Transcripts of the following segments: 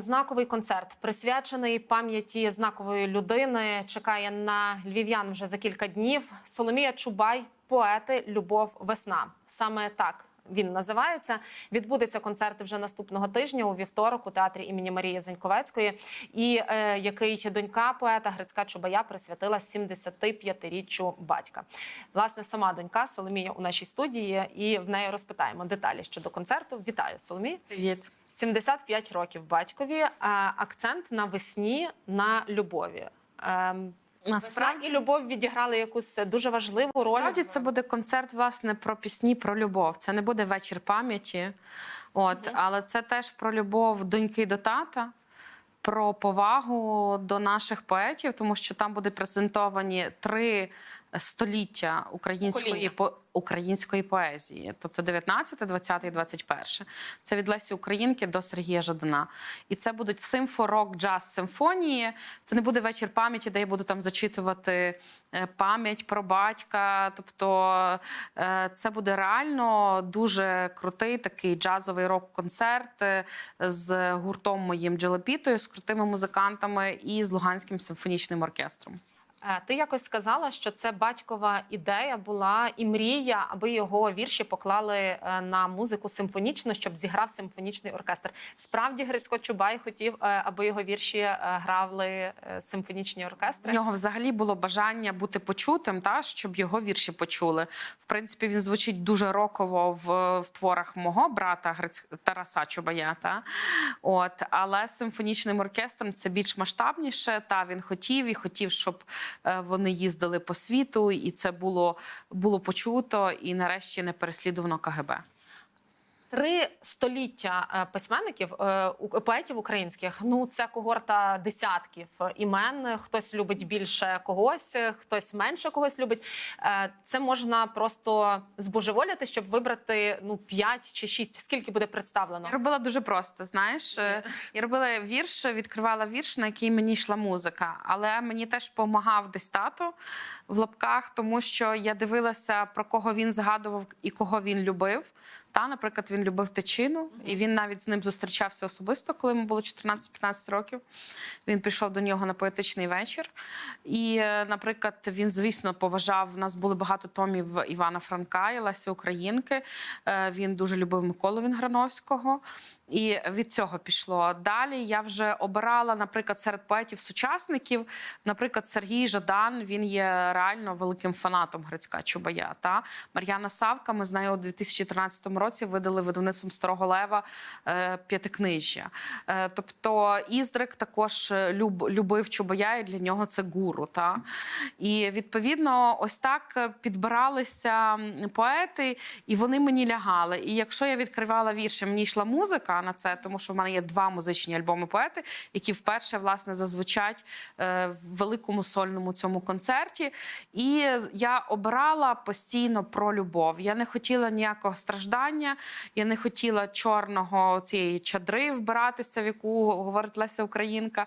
знаковий концерт, присвячений пам'яті знакової людини. Чекає на львів'ян вже за кілька днів. Соломія Чубай, поети, любов, весна. Саме так. Він називається. Відбудеться концерт вже наступного тижня у вівторок у театрі імені Марії Заньковецької, і е, який донька поета Грицька Чубая присвятила 75-річчю батька. Власне, сама донька Соломія у нашій студії, і в неї розпитаємо деталі щодо концерту. Вітаю, Соломія. Привіт. 75 років батькові. Акцент на весні на любові. Насправді, і любов відіграли якусь дуже важливу роль. насправді це буде концерт власне про пісні про любов. Це не буде вечір пам'яті, от але це теж про любов доньки до тата. Про повагу до наших поетів, тому що там будуть презентовані три століття української по української поезії, тобто 19, 20 і 21. Це від Лесі Українки до Сергія Жадана. І це будуть симфо-рок, джаз симфонії. Це не буде вечір пам'яті, де я буду там зачитувати е, пам'ять про батька. Тобто е, це буде реально дуже крутий такий джазовий рок-концерт е, з гуртом моїм Джелепітою, з крутими музикантами і з Луганським симфонічним оркестром. Е, Ти якось сказала, що це батькова ідея була і мрія, аби його вірші поклали е, на музику симфонічну, щоб зіграв симфонічний оркестр. Справді Грицько Чубай хотів, е, аби його вірші грали симфонічні У оркестри. нього взагалі було бажання бути почутим, та щоб його вірші почули. В принципі, він звучить дуже роково в, в творах мого брата Гриць Тараса Чубая. Та? От, але симфонічним оркестром це більш масштабніше. Та він хотів і хотів, щоб вони їздили по світу, і це було, було почуто, і нарешті не переслідувано КГБ. Три століття е, письменників, е, поетів українських. Ну це когорта десятків імен. Хтось любить більше когось, хтось менше когось любить. Е, Це можна просто збожеволіти, щоб вибрати ну п'ять чи шість. Скільки буде представлено? Я робила дуже просто. Знаєш, я робила вірш, відкривала вірш, на який мені йшла музика. Але мені теж допомагав десь тато в лапках, тому що я дивилася про кого він згадував і кого він любив. Та, наприклад, він любив течину, і він навіть з ним зустрічався особисто, коли йому було 14-15 років. Він прийшов до нього на поетичний вечір. І, е, наприклад, він, звісно, поважав. У нас було багато томів Івана Франка і Лесі Українки. Е, Він дуже любив Миколу Вінграновського. І від цього пішло. Далі я вже обирала, наприклад, серед поетів-сучасників, наприклад, Сергій Жадан. Він є реально великим фанатом Грицька Чубая. Та Мар'яна Савка. Ми з нею у 2013 році видали видавництвом Старого Лева е, п'ятикнижжя. Е, тобто Іздрик також е, люб, любив Чубая, і для нього це гуру. Та? І відповідно, ось так підбиралися поети, і вони мені лягали. І якщо я відкривала вірші, мені йшла музика на це, тому що в мене є два музичні альбоми поети, які вперше власне зазвучать е, в великому сольному цьому концерті. І я обирала постійно про любов. Я не хотіла ніякого страждання, я не хотіла чорного цієї чадри вбиратися, в яку говорить Леся Українка.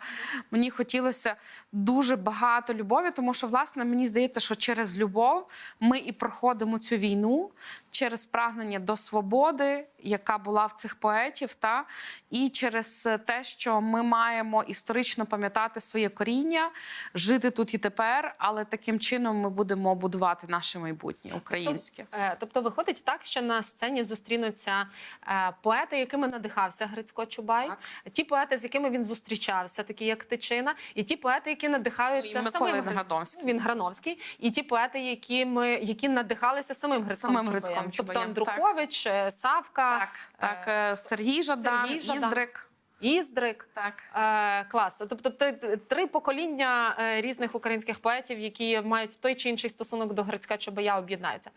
Мені хотілося дуже багато любові, тому що, власне, мені здається, що через любов ми і проходимо цю війну через прагнення до свободи, яка була в цих поетів, та і через те, що ми маємо історично пам'ятати своє коріння, жити тут і тепер, але таким чином ми будемо будувати наше майбутнє українське. Е, Тобто виходить так, що на сцені зустрінуться е, поети, якими надихався Грицько Чубай, Так. ті поети, з якими він зустрічався, такі як Тичина, і ті поети, які надихаються самим Грицьком. Він Грановський, і ті поети, якими які надихалися самим Грицьком Самим Чубаєм. Грицьком Тобто Чубаєм, Андрухович, е, Савка, Так, так, е, Сергій Жадан, Сергій Жадан. Іздрик. Іздрик. Так. Е, клас. Тобто три покоління е, різних українських поетів, які мають той чи інший стосунок до Грицька Чобая, об'єднаються.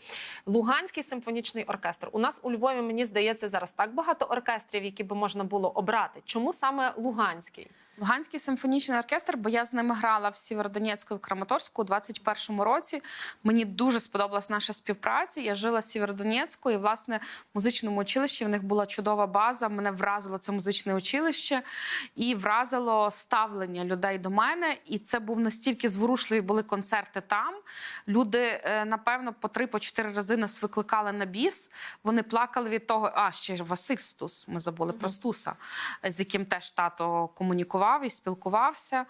Луганський симфонічний оркестр. У нас у Львові, мені здається, зараз так багато оркестрів, які би можна було обрати. Чому саме Луганський? Луганський симфонічний оркестр, бо я з ними грала в Сєвєродонецьку і в Краматорську у 21-му році. Мені дуже сподобалась наша співпраця. Я жила в Сєвєродонецьку, і власне в музичному училищі в них була чудова база. Мене вразило це музичне училище. Училище, і вразило ставлення людей до мене. І це був настільки зворушливі були концерти там. Люди, е, напевно, по три, по чотири рази нас викликали на біс. Вони плакали від того, а ще Василь Стус. Ми забули про Стуса, з яким теж тато комунікував і спілкувався.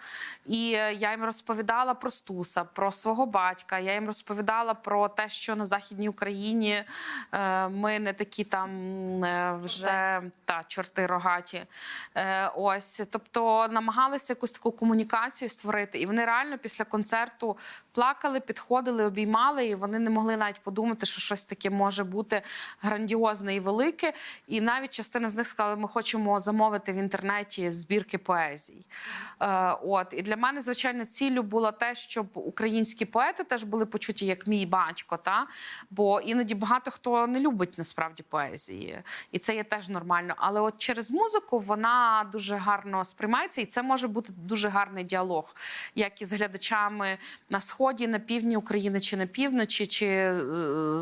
І е, я їм розповідала про Стуса, про свого батька. Я їм розповідала про те, що на Західній Україні е, ми не такі там вже та чорти рогаті. Е, ось, тобто намагалися якусь таку комунікацію створити. І вони реально після концерту плакали, підходили, обіймали, і вони не могли навіть подумати, що щось таке може бути грандіозне і велике. І навіть частина з них сказали, ми хочемо замовити в інтернеті збірки поезій. Е, от і для мене, звичайно, ціллю було те, щоб українські поети теж були почуті як мій батько. Та бо іноді багато хто не любить насправді поезії, і це є теж нормально. Але от через музику вона дуже гарно сприймається, і це може бути дуже гарний діалог, як із глядачами на сході, на півдні України, чи на півночі, чи е,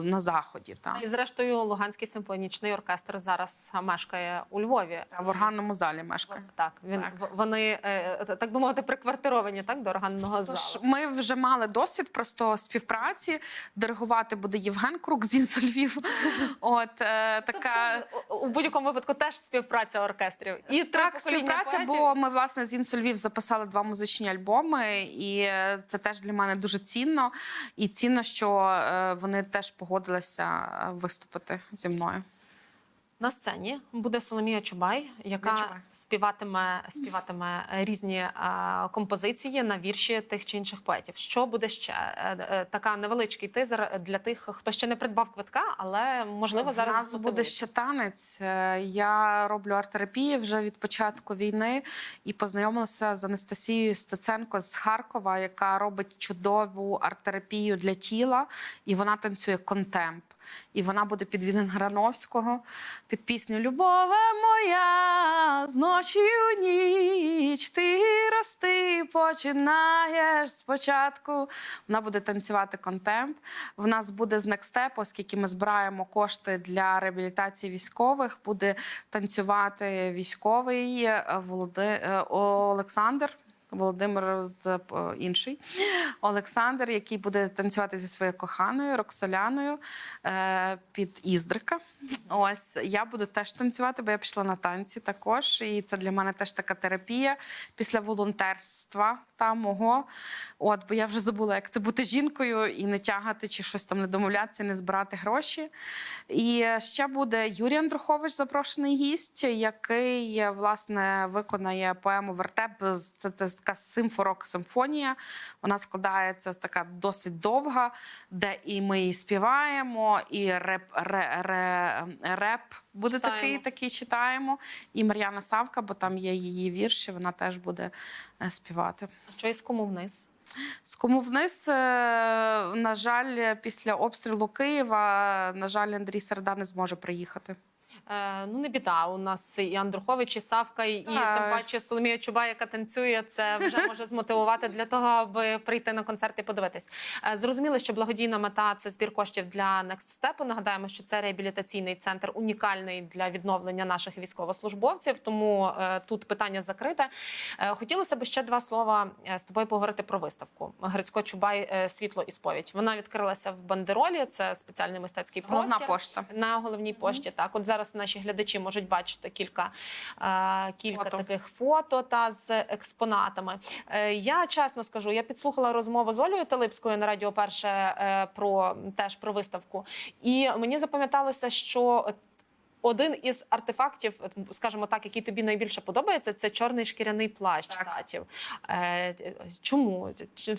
на заході. Та І зрештою, Луганський симфонічний оркестр зараз мешкає у Львові. в органному залі мешкає. Так, він Так. вони е, так би мовити, приквартировані так до органного Тож ми вже мали досвід просто співпраці. Диригувати буде Євген Крук з «Інсу Львів». От е, така. Тобто, у будь-якому випадку теж співпраця оркестрів і три Так, співпраця, бо ми власне з інсульвів записали два музичні альбоми, і це теж для мене дуже цінно. І цінно, що е, вони теж погодилися е, виступити зі мною. На сцені буде Соломія Чубай, яка Чубай. співатиме, співатиме різні е, композиції на вірші тих чи інших поетів. Що буде ще? Е, е, така невеличкий тизер для тих, хто ще не придбав квитка, але можливо зараз нас буде ще танець. Я роблю арт-терапію вже від початку війни і познайомилася з Анастасією Стеценко з Харкова, яка робить чудову арт-терапію для тіла, і вона танцює контемп. І вона буде під Вінен Грановського, під пісню Любове моя з ночі у ніч ти рости починаєш спочатку. Вона буде танцювати контемп. В нас буде з Step, оскільки ми збираємо кошти для реабілітації військових. Буде танцювати військовий е, Володи... е, Олександр. Володимир з- е, інший Олександр, який буде танцювати зі своєю коханою Роксоляною е, під Іздрика. Ось я буду теж танцювати, бо я пішла на танці також. І це для мене теж така терапія після волонтерства та мого. От, бо я вже забула, як це бути жінкою і не тягати чи щось там не домовлятися, не збирати гроші. І ще буде Юрій Андрухович, запрошений гість, який е, власне виконає поему Вертеп. Це, це така симфорок симфонія. Вона складається з така досить довга, де і ми і співаємо, і реп, ре, ре, реп буде Читаємо. такий, такий читаємо. І Мар'яна Савка, бо там є її вірші, вона теж буде е, співати. що із кому вниз. З кому вниз, е, на жаль, після обстрілу Києва, на жаль, Андрій Середа не зможе приїхати. Е, ну не біда. У нас і Андрухович, і Савка, і, Так. тим паче Соломія Чубай, яка танцює, це вже може змотивувати для того, аби прийти на концерт і подивитись. Е, зрозуміло, що благодійна мета це збір коштів для Next Step. Нагадаємо, що це реабілітаційний центр унікальний для відновлення наших військовослужбовців. Тому е, тут питання закрите. Хотілося б ще два слова з тобою поговорити про виставку. Грицько Чубай світло і сповідь. Вона відкрилася в Бандеролі. Це спеціальний мистецький Головна простір пошта. на головній пошті. Так, от зараз наші глядачі можуть бачити кілька, е, кілька Фото. таких фото та з експонатами. Е, я чесно скажу, я підслухала розмову з Олею Талипською на радіо перше е, про теж про виставку, і мені запам'яталося, що. Один із артефактів, скажімо так, який тобі найбільше подобається, це чорний шкіряний плащ Так. татів. Е, чому?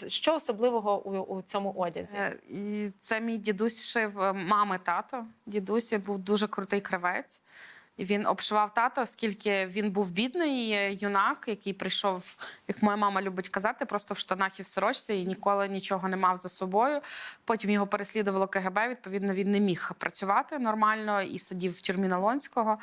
Що особливого у, у цьому одязі? Е, І це мій дідусь шив е, мами тато. Дідусь був дуже крутий кравець. Він обшивав тато, оскільки він був бідний юнак, який прийшов, як моя мама любить казати, просто в штанах і в сорочці і ніколи нічого не мав за собою. Потім його переслідувало КГБ. Відповідно, він не міг працювати нормально і сидів в тюрмі Налонського.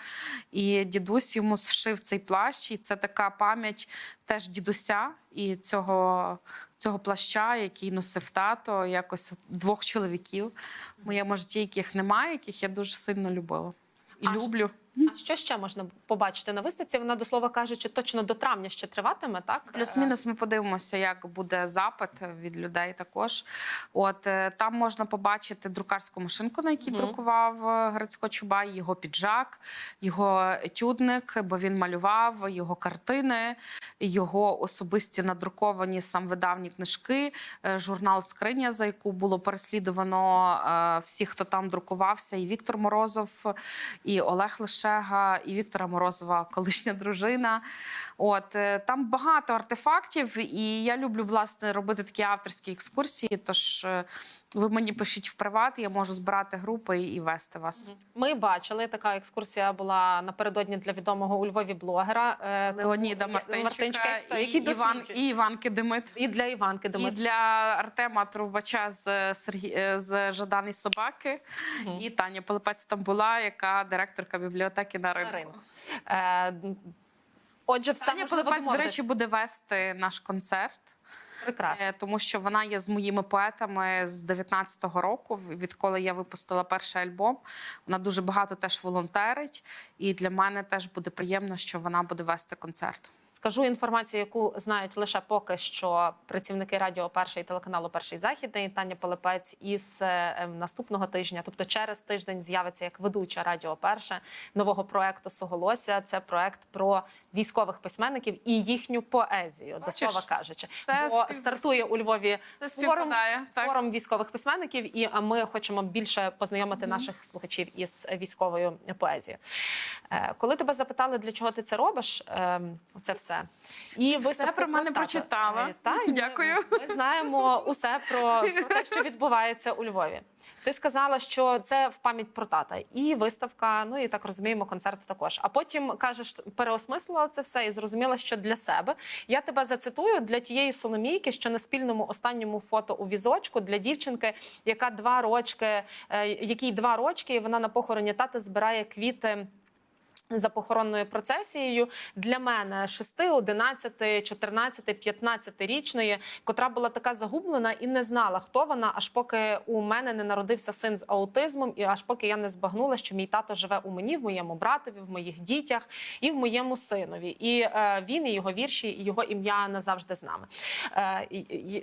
І дідусь йому зшив цей плащ. І це така пам'ять теж дідуся і цього, цього плаща, який носив тато, якось двох чоловіків в моєму житті, яких немає, яких я дуже сильно любила. І А люблю. А що ще можна побачити на виставці? Вона до слова кажучи, точно до травня ще триватиме, так? Плюс-мінус ми подивимося, як буде запит від людей також. От е, там можна побачити друкарську машинку, на якій Мгм. друкував е, Грицько Чубай, його піджак, його етюдник, бо він малював, його картини, його особисті надруковані самвидавні книжки, е, журнал Скриня, за яку було переслідувано всіх, хто там друкувався, і Віктор Морозов, і Олег Лешега, і Віктора Морозова, колишня дружина. От е, там багато артефактів, і я люблю власне робити такі авторські екскурсії. Тож е, ви мені пишіть в приват, я можу збирати групи і вести вас. Ми бачили, така екскурсія була напередодні для відомого у Львові блогера е, Леоніда тому- Мартинчика, і, який Іван, і Іванки Демит. І для Іванки І для Артема Трубача з Сергій е, з Жаданий собаки, Мгм. і Таня Пилипець Тамбула, яка директорка бібліотеки на ринку. ринку. Е, Отже, все Таня Пилипець, до речі, буде вести наш концерт. Прекрасно. Е, тому що вона є з моїми поетами з 19-го року, відколи я випустила перший альбом. Вона дуже багато теж волонтерить, і для мене теж буде приємно, що вона буде вести концерт. Скажу інформацію, яку знають лише поки що працівники радіо перший телеканалу Перший західний Таня Полепець із е, ем, наступного тижня, тобто через тиждень, з'явиться як ведуча радіо Перше нового проекту Соголося. Це проект про військових письменників і їхню поезію, до слова кажучи. Це Бо спів- стартує у Львові Це форум. Так? форум військових письменників, і ми хочемо більше познайомити наших слухачів із військовою поезією. Е, Коли тебе запитали, для чого ти це робиш, ем, це все. І Все про мене прочитала. Е, та, і ми- Дякую. Ми, знаємо усе про, про те, що відбувається у Львові. Ти сказала, що це в пам'ять про тата, і виставка, ну і так розуміємо, концерт також. А потім кажеш, переосмислила це все і зрозуміла, що для себе. Я тебе зацитую для тієї Соломійки, що на спільному останньому фото у візочку для дівчинки, яка два рочки, е, якій два рочки, і вона на похороні тата збирає квіти. За похоронною процесією для мене 6, 11, 14, 15 річної, котра була така загублена і не знала, хто вона, аж поки у мене не народився син з аутизмом, і аж поки я не збагнула, що мій тато живе у мені, в моєму братові, в моїх дітях і в моєму синові. І е, він, і його вірші, і його ім'я назавжди з нами. Е,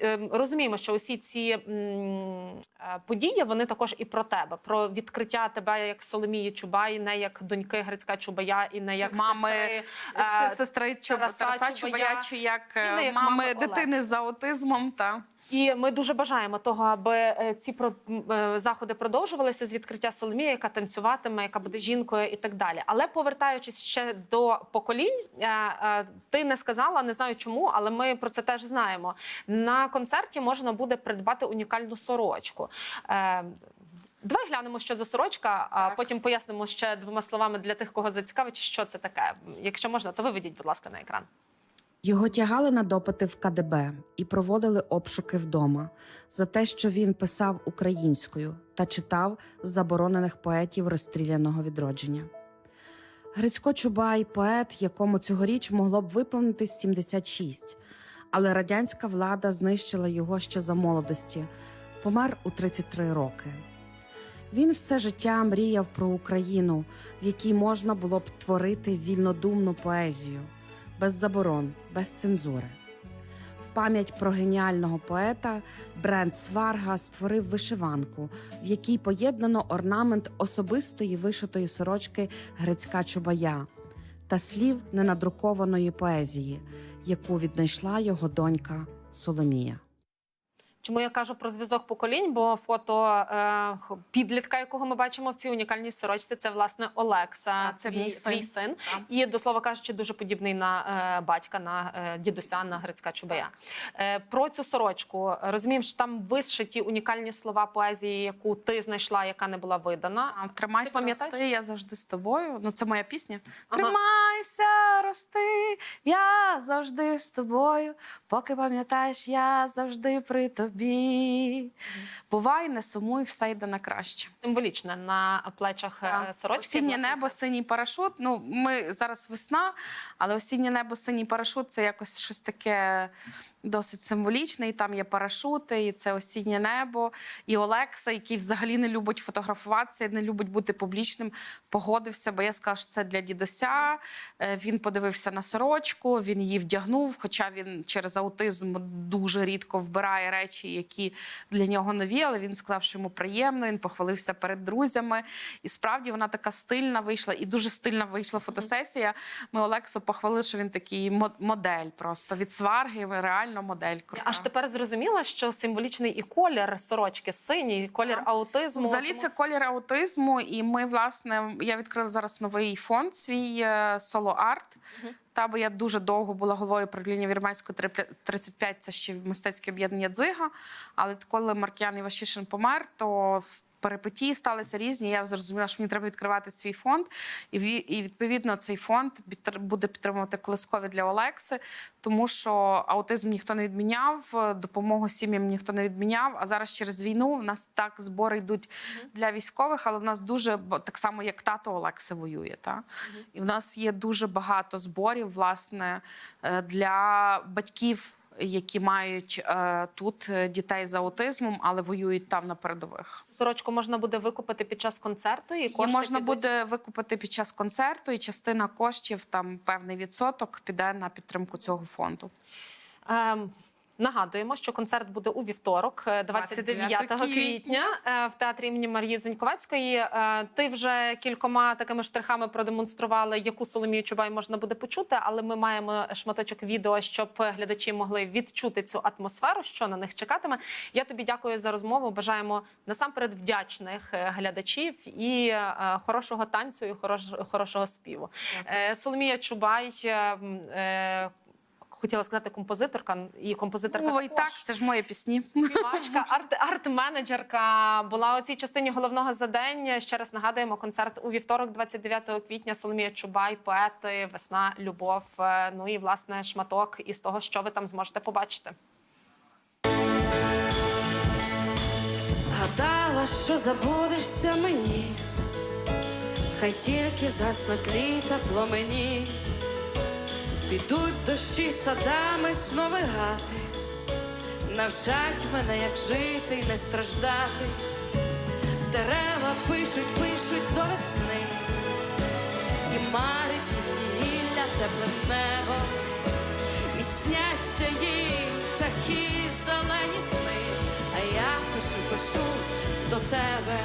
е, розуміємо, що усі ці м, е, події вони також і про тебе, про відкриття тебе як Соломії Чубай, не як доньки Грицька Чубая, і не як мами, сестри, е, Сестри Чуб- Тараса Тараса, Чубая, Чубая, чи як, е, як мами мами дитини з аутизмом. Та. І ми дуже бажаємо того, аби е, ці про- е, заходи продовжувалися з відкриття Соломії, яка танцюватиме, яка буде жінкою і так далі. Але повертаючись ще до поколінь, е, е, ти не сказала, не знаю чому, але ми про це теж знаємо. На концерті можна буде придбати унікальну сорочку. Давай глянемо, що за сорочка, а потім пояснимо ще двома словами для тих, кого зацікавить, що це таке. Якщо можна, то виведіть, будь ласка, на екран. Його тягали на допити в КДБ і проводили обшуки вдома за те, що він писав українською та читав з заборонених поетів розстріляного відродження. Грицько Чубай поет, якому цьогоріч могло б виповнитись 76, але радянська влада знищила його ще за молодості, помер у 33 роки. Він все життя мріяв про Україну, в якій можна було б творити вільнодумну поезію без заборон, без цензури. В пам'ять про геніального поета бренд Сварга створив вишиванку, в якій поєднано орнамент особистої вишитої сорочки Грицька Чубая та слів ненадрукованої поезії, яку віднайшла його донька Соломія. Чому я кажу про зв'язок поколінь? Бо фото е, підлітка, якого ми бачимо в цій унікальній сорочці, це власне Олекса, А, це твій, мій син. Так. І до слова кажучи, дуже подібний на е, батька, на е, дідуся, на Грицька Чубая. Е, про цю сорочку розуміємо, що там вишиті унікальні слова поезії, яку ти знайшла, яка не була видана. А, Тримайся, Ти рости, я завжди з тобою. Ну, це моя пісня. Ага. Тримайся, рости, я завжди з тобою. Поки пам'ятаєш, я завжди при тобі. Бувай, не сумуй, все йде на краще. Символічно на плечах е, Так. сорочки. Осіннє власне, небо, це- синій парашут. Ну, ми зараз весна, але осіннє небо, синій парашут це якось щось таке досить символічне. І там є парашути, і це осіннє небо. І Олекса, який взагалі не любить фотографуватися, не любить бути публічним, погодився, бо я сказала, що це для дідуся. Е, Він подивився на сорочку, він її вдягнув, хоча він через аутизм дуже рідко вбирає речі, які для нього нові, але він сказав, що йому приємно. Він похвалився перед друзями. І справді вона така стильна вийшла, і дуже стильна вийшла фотосесія. Ми Олексу похвалили, що він такий мо- модель просто від сварги, реально модель. крута. Аж тепер зрозуміла, що символічний і колір сорочки синій, і колір Так. аутизму. Взагалі це колір аутизму, і ми, власне, я відкрила зараз новий фонд свій соло арт. Мгм. Та бо я дуже довго була головою правління Вірменської 35, це ще містецьке об'єднання дзига. Але коли Маркіян Івашишин помер, то перипетії сталися різні. Я зрозуміла, що мені треба відкривати свій фонд. І відповідно цей фонд буде підтримувати колискові для Олекси, тому що аутизм ніхто не відміняв, допомогу сім'ям ніхто не відміняв. А зараз через війну в нас так збори йдуть для військових, але в нас дуже так само, як тато Олекси воює. Та? І в нас є дуже багато зборів, власне, е, для батьків. Які мають е, тут е, дітей з аутизмом, але воюють там на передових. Сорочку можна буде викупити під час концерту, і кошти можна підуть- буде викупити під час концерту, і частина коштів, там певний відсоток, піде на підтримку цього фонду. Ем, Нагадуємо, що концерт буде у вівторок, е, 29 29 квітня, е, в театрі імені Марії Зеньковецької. Е, Ти вже кількома такими штрихами продемонструвала, яку Соломію Чубай можна буде почути, але ми маємо шматочок відео, щоб глядачі могли відчути цю атмосферу, що на них чекатиме. Я тобі дякую за розмову. Бажаємо насамперед вдячних е, глядачів і е, хорошого танцю, і хорош- хорошого співу. Е, Соломія Чубай. Хотіла сказати композиторка і композиторка і також. так, це ж мої пісні. Співачка, арт, арт-менеджерка була у цій частині головного задання. Ще раз нагадуємо концерт у вівторок, 29 квітня. Соломія Чубай, поети, весна, любов. Е, Ну і власне шматок із того, що ви там зможете побачити. Гадала, що забудешся мені, хай тільки заснуть літа пломені, підуть дощі садами сновигати, навчать мене, як жити й не страждати. Дерева пишуть, пишуть до весни, і марить їхні гілля теплим небом, і сняться їм такі зелені сни, а я пишу, пишу до тебе.